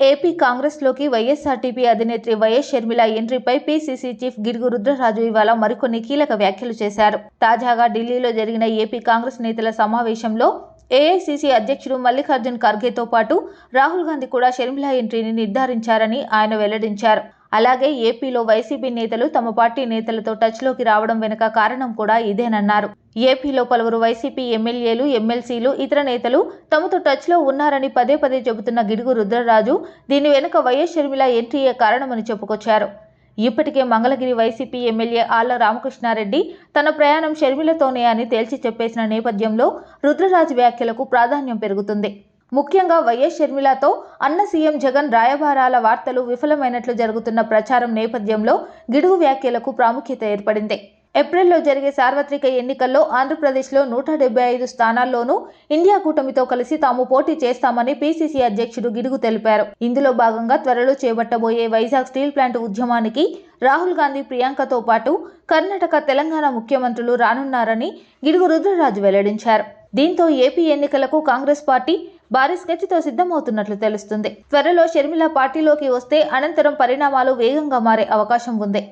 AP కాంగ్రెస్లోకి YSRTP అధినేత్రి YS Sharmila ఎంట్రీపై పీసీసీ చీఫ్ గిడుగు రుద్రరాజు ఇవాళ మరికొన్ని కీలక వ్యాఖ్యలు చేశారు. తాజాగా ఢిల్లీలో జరిగిన ఏపీ కాంగ్రెస్ నేతల సమావేశంలో ఏఐసీసీ అధ్యక్షుడు మల్లికార్జున్ ఖర్గేతో పాటు రాహుల్ గాంధీ కూడా షర్మిల ఎంట్రీని నిర్ధారించారని ఆయన వెల్లడించారు. అలాగే ఏపీలో వైసీపీ నేతలు తమ పార్టీ నేతలతో టచ్లోకి రావడం వెనుక కారణం కూడా ఇదేనన్నారు. ఏపీలో పలువురు వైసీపీ ఎమ్మెల్యేలు ఎమ్మెల్సీలు ఇతర నేతలు తమతో టచ్లో ఉన్నారని పదే పదే చెబుతున్న గిడుగు రుద్రరాజు దీని వెనుక వైఎస్ షర్మిల ఎంట్రీయే కారణమని చెప్పుకొచ్చారు. ఇప్పటికే మంగళగిరి వైసీపీ ఎమ్మెల్యే ఆళ్ళ రామకృష్ణారెడ్డి తన ప్రయాణం షర్మిలతోనే అని తేల్చి చెప్పేసిన నేపథ్యంలో రుద్రరాజు వ్యాఖ్యలకు ప్రాధాన్యం పెరుగుతుంది. ముఖ్యంగా వైఎస్ షర్మిలతో అన్న సీఎం జగన్ రాయబారాల వార్తలు విఫలమైనట్లు జరుగుతున్న ప్రచారం నేపథ్యంలో గిడుగు వ్యాఖ్యలకు ప్రాముఖ్యత ఏర్పడింది. ఏప్రిల్లో జరిగే సార్వత్రిక ఎన్నికల్లో ఆంధ్రప్రదేశ్లో నూట డెబ్బై ఐదు స్థానాల్లోనూ ఇండియా కూటమితో కలిసి తాము పోటీ చేస్తామని పీసీసీ అధ్యక్షుడు గిడుగు తెలిపారు. ఇందులో భాగంగా త్వరలో చేపట్టబోయే వైజాగ్ స్టీల్ ప్లాంట్ ఉద్యమానికి రాహుల్ గాంధీ ప్రియాంకతో పాటు కర్ణాటక తెలంగాణ ముఖ్యమంత్రులు రానున్నారని గిడుగు రుద్రరాజు వెల్లడించారు. దీంతో ఏపీ ఎన్నికలకు కాంగ్రెస్ పార్టీ భారీ స్కెచ్తో సిద్ధమవుతున్నట్లు తెలుస్తుంది. త్వరలో షర్మిల పార్టీలోకి వస్తే అనంతరం పరిణామాలు వేగంగా మారే అవకాశం ఉంది.